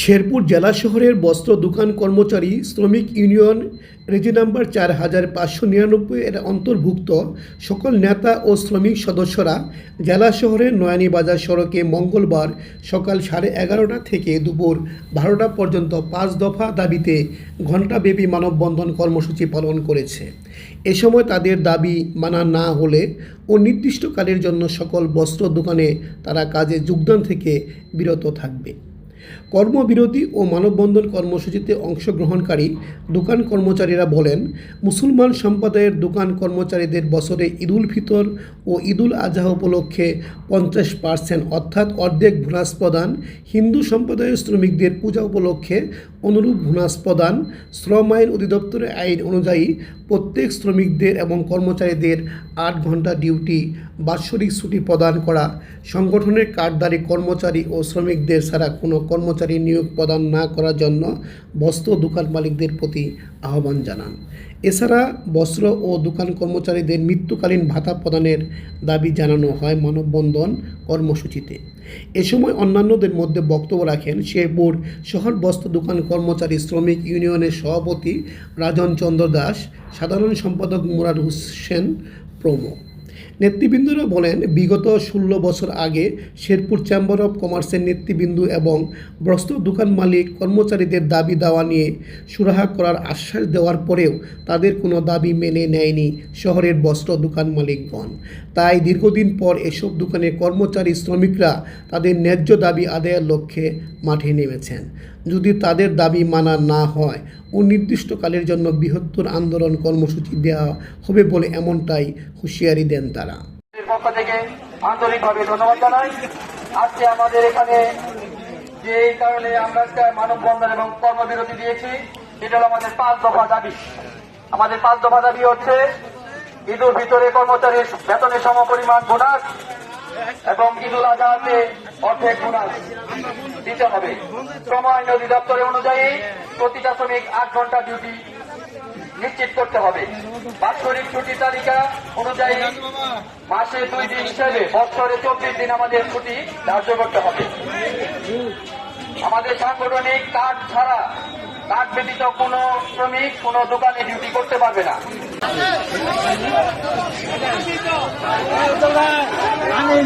শেরপুর জেলা শহরের বস্ত্র দোকান কর্মচারী শ্রমিক ইউনিয়ন রেজি নাম্বার চার হাজার পাঁচশো নিরানব্বই এর অন্তর্ভুক্ত সকল নেতা ও শ্রমিক সদস্যরা জেলা শহরের নয়ানী বাজার সড়কে মঙ্গলবার সকাল সাড়ে এগারোটা থেকে দুপুর বারোটা পর্যন্ত পাঁচ দফা দাবিতে ঘণ্টাব্যাপী মানববন্ধন কর্মসূচি পালন করেছে। এ সময় তাদের দাবি মানা না হলে ও অনির্দিষ্টকালের জন্য সকল বস্ত্র দোকানে তারা কাজে যোগদান থেকে বিরত থাকবে। কর্মবিরতি ও মানববন্ধন কর্মসূচিতে অংশগ্রহণকারী দোকান কর্মচারীরা বলেন, মুসলমান সম্প্রদায়ের দোকান কর্মচারীদের বছরে ঈদুল ফিতর ও ঈদুল আজহা উপলক্ষে পঞ্চাশ পার্সেন্ট অর্থাৎ অর্ধেক বোনাস প্রদান, হিন্দু সম্প্রদায়ের শ্রমিকদের পূজা উপলক্ষে অনুরূপ বোনাস প্রদান, শ্রম আইন অধিদপ্তরের আইন অনুযায়ী প্রত্যেক শ্রমিকদের এবং কর্মচারীদের আট ঘণ্টা ডিউটি, বাৎসরিক ছুটি প্রদান করা, সংগঠনের কার্ডধারী কর্মচারী ও শ্রমিকদের ছাড়া কোনো কর্মচারী নিয়োগ প্রদান না করার জন্য বস্ত্র দোকান মালিকদের প্রতি আহ্বান জানান। এছাড়া বস্ত্র ও দোকান কর্মচারীদের মৃত্যুকালীন ভাতা প্রদানের দাবি জানানো হয় মানববন্ধন কর্মসূচিতে। এ সময় অন্যান্যদের মধ্যে বক্তব্য রাখেন শেরপুর শহর বস্ত্র দোকান কর্মচারী শ্রমিক ইউনিয়নের সভাপতি রাজন চন্দ্র দাস, সাধারণ সম্পাদক মুরাদ হোসেন প্রমুখ। নেতৃবৃন্দরা বলেন, বিগত ষোলো বছর আগে শেরপুর চেম্বার অফ কমার্সের নেতৃবৃন্দ এবং বস্ত্র দোকান মালিক কর্মচারীদের দাবি দাওয়া নিয়ে সুরাহা করার আশ্বাস দেওয়ার পরেও তাদের কোনো দাবি মেনে নেয়নি শহরের বস্ত্র দোকান মালিকগণ। তাই দীর্ঘদিন পর এসব দোকানে কর্মচারী শ্রমিকরা তাদের ন্যায্য দাবি আদায়ের লক্ষ্যে মাঠে নেমেছেন। যদি তাদের দাবি মানা না হয় অনির্দিষ্টকালের জন্য বৃহত্তর আন্দোলন কর্মসূচি দেওয়া হবে বলে এমনটাই হুঁশিয়ারি দেন তারা। পক্ষ আজকে আমাদের এখানে যে এই কারণে আমরা একটা মানববন্ধন এবং কর্মবিরতি দিয়েছি এটা হলো আমাদের পাঁচ দফা দাবি। আমাদের পাঁচ দফা দাবি হচ্ছে ঈদুল ভিতরে কর্মচারীর বেতনের সমপরিমাণ বোনাস এবং ঈদুল আজহাতে অর্ধেক বোনাস দিতে হবে। শ্রম আইন অধিদপ্তরের অনুযায়ী প্রতিটা শ্রমিক আট ঘণ্টা ডিউটি নিশ্চিত করতে হবে। বাৎসরিক ছুটি তালিকা অনুযায়ী মাসে দুই দিন হিসেবে বছরে চব্বিশ দিন আমাদের ছুটি ধার্য করতে হবে। আমাদের সাংগঠনিক কার্ড ছাড়া কার্ড ব্যতীত কোনো শ্রমিক কোনো দোকানে ডিউটি করতে পারবে না। আমি